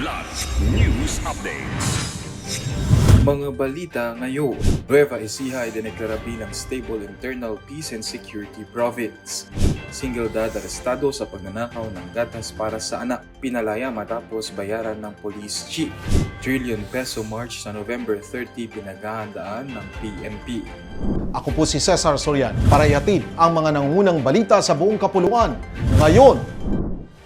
Kidlat News Updates. Mga balita ngayon, Nueva Ecija ay dineklara bilang stable internal peace and security province. Single dad arestado sa pagnanakaw ng gatas para sa anak. Pinalaya matapos bayaran ng police chief. Trillion peso march sa November 30 pinaghahandaan ng PNP. Ako po si Cesar Sorian para ihatid ang mga nangungunang balita sa buong kapuluan. Ngayon,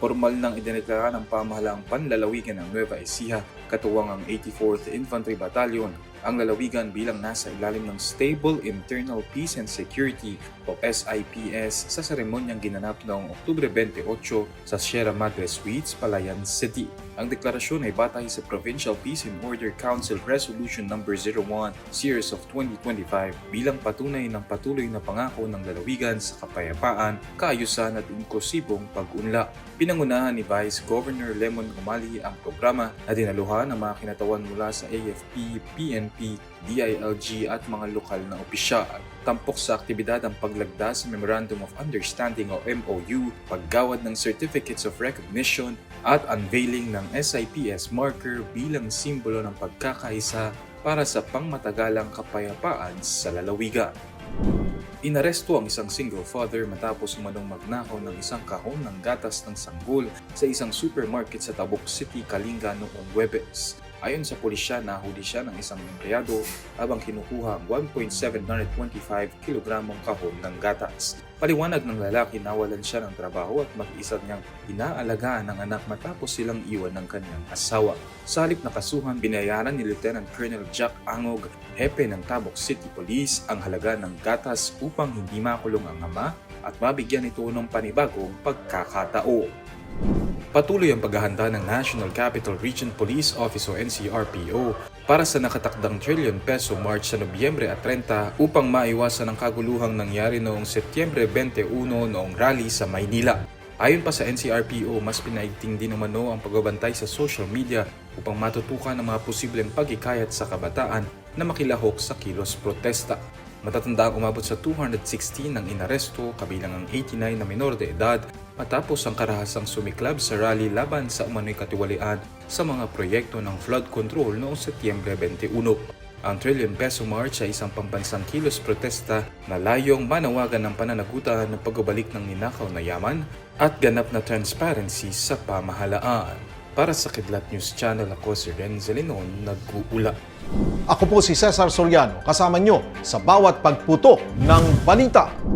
Formal nang idineklara ng pamahalaang panlalawigan ng Nueva Ecija, katuwang ang 84th Infantry Battalion, ang lalawigan bilang nasa ilalim ng Stable Internal Peace and Security o SIPS sa seremonyang ginanap noong Oktubre 28 sa Sierra Madre Suites, Palayan City. Ang deklarasyon ay batay sa Provincial Peace and Order Council Resolution No. 01 Series of 2025 bilang patunay ng patuloy na pangako ng lalawigan sa kapayapaan, kaayusan at inklusibong pag-unlak. Pinangunahan ni Vice Governor Lemon Umali ang programa na dinaluhan ng mga kinatawan mula sa AFP, PNP, DILG at mga lokal na opisyal. Tampok sa aktibidad ang paglagda sa Memorandum of Understanding o MOU, paggawad ng Certificates of Recognition at unveiling ng SIPS marker bilang simbolo ng pagkakaisa para sa pangmatagalang kapayapaan sa lalawigan. Inaresto ang isang single father matapos umanong magnakaw ng isang kahon ng gatas ng sanggol sa isang supermarket sa Tabuk City, Kalinga noong Webes. Ayon sa pulisya, nahuli siya ng isang empleyado habang kinukuha ang 1.725 kilogramong kahon ng gatas. Paliwanag ng lalaki nawalan siya ng trabaho at mag-isa niyang inaalagaan ng anak matapos silang iwan ng kanyang asawa. Sa halip na kasuhan, binayaran ni Lieutenant Colonel Jack Angog, hepe ng Tabok City Police, ang halaga ng gatas upang hindi makulong ang ama at mabigyan ito ng panibagong pagkakataon. Patuloy ang paghahanda ng National Capital Region Police Office o NCRPO para sa nakatakdang trillion peso March sa Nobyembre at 30 upang maiwasan ang kaguluhang nangyari noong Setyembre 21 noong rally sa Maynila. Ayon pa sa NCRPO, mas pinaigting din umano ang pagbabantay sa social media upang matutukan ang mga posibleng pagikayat sa kabataan na makilahok sa kilos protesta. Matatanda ang umabot sa 216 ng inaresto kabilang ang 89 na minor de edad matapos ang karahasang sumiklab sa rally laban sa umano'y katiwalian sa mga proyekto ng flood control noong Setyembre 21. Ang Trillion Peso March ay isang pambansang kilos protesta na layong manawagan ng pananagutan ng pagbabalik ng ninakaw na yaman at ganap na transparency sa pamahalaan. Para sa Kidlat News Channel, ako si Renzo nag-uula. ako po si Cesar Soriano kasama nyo sa bawat pagputo ng balita.